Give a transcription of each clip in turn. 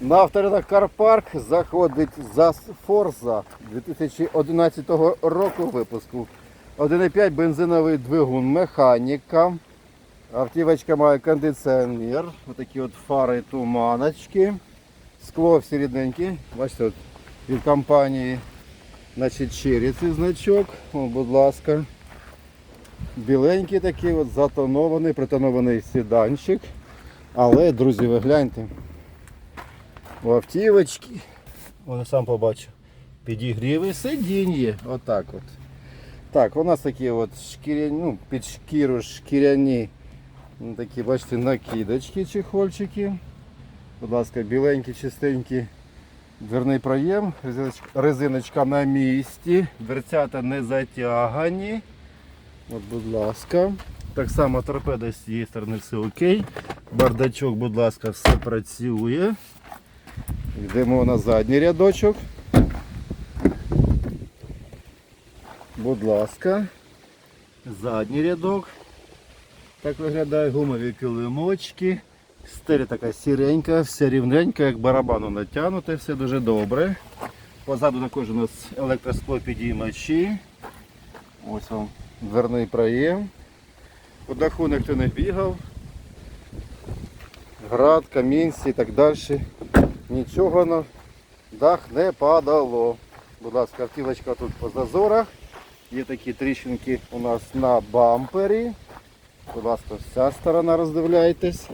На авторинок Карпарк заходить за Форза 2011 року випуску. 1,5 бензиновий двигун механіка. Автівочка має кондиціонер. Отакі от фари туманочки. Скло всі рідненькі. Бачите, от від компанії значить, Черіці значок. О, будь ласка. Біленький такий, от затонований, притонований сіданчик. Але, друзі, ви гляньте. У автівочки. Воно сам побачив. Підігріви сидіння. Отак от. Так, у нас такі от шкіряні, ну, під шкіру шкіряні ну, такі, бачите, накидочки, чехольчики. Будь ласка, біленькі, чистенькі. Дверний проєм, резиночка, резиночка на місці, дверцята не затягані. От, будь ласка. Так само торпеда з цієї сторони все окей. Бардачок, будь ласка, все працює. Йдемо на задній рядочок. Будь ласка. Задній рядок. Так виглядає гумові килимочки. Стеля така сіренька, все рівненька, як барабану натягнуте, все дуже добре. Позаду також у нас електросклопідіймачі. Ось вам дверний проєм. По даху не бігав. Град, камінці і так далі. Нічого на дах не падало. Будь ласка, автівочка тут по зазорах. Є такі тріщинки у нас на бампері. Будь ласка, вся сторона роздивляйтесь.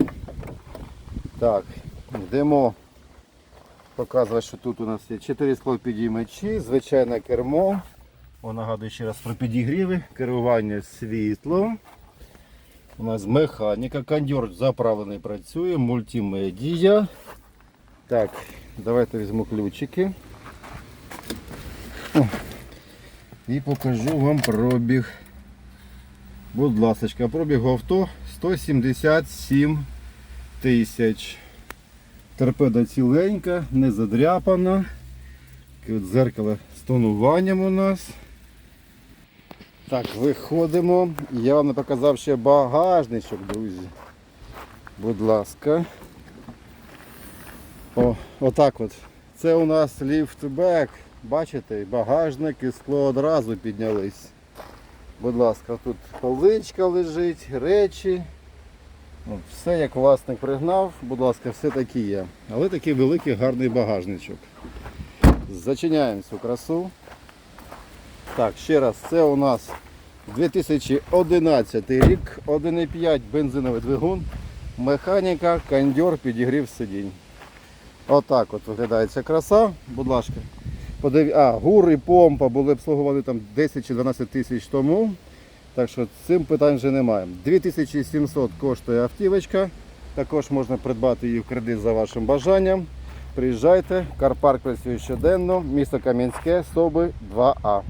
Так, йдемо. Показує, що тут у нас є 4 склопідіймачі, звичайне кермо. О, нагадую ще раз про підігріви, керування світлом. У нас механіка, кондьор заправлений працює, мультимедія. Так, давайте візьму ключики. О, І покажу вам пробіг. Будь ласка, пробіг авто 177 тисяч. Торпеда ціленька, не задряпана. Таке от Зеркало з тонуванням у нас. Так, виходимо. Я вам не показав ще багажничок, друзі. Будь ласка. О, отак от. Це у нас ліфтбек. Бачите, багажник і скло одразу піднялись. Будь ласка, тут поличка лежить, речі. От, все як власник пригнав, будь ласка, все таки є. Але такий великий гарний багажничок. Зачиняємо цю красу. Так, ще раз, це у нас 2011 рік, 1,5 бензиновий двигун, механіка, кондьор, підігрів сидінь. Отак от виглядає ця краса, будь ласка. Подив... А, гур і помпа були обслуговані там 10 чи 12 тисяч тому. Так що цим питань вже немає. 2700 коштує автівочка. Також можна придбати її в кредит за вашим бажанням. Приїжджайте, карпарк працює щоденно, місто Кам'янське, Соби 2А.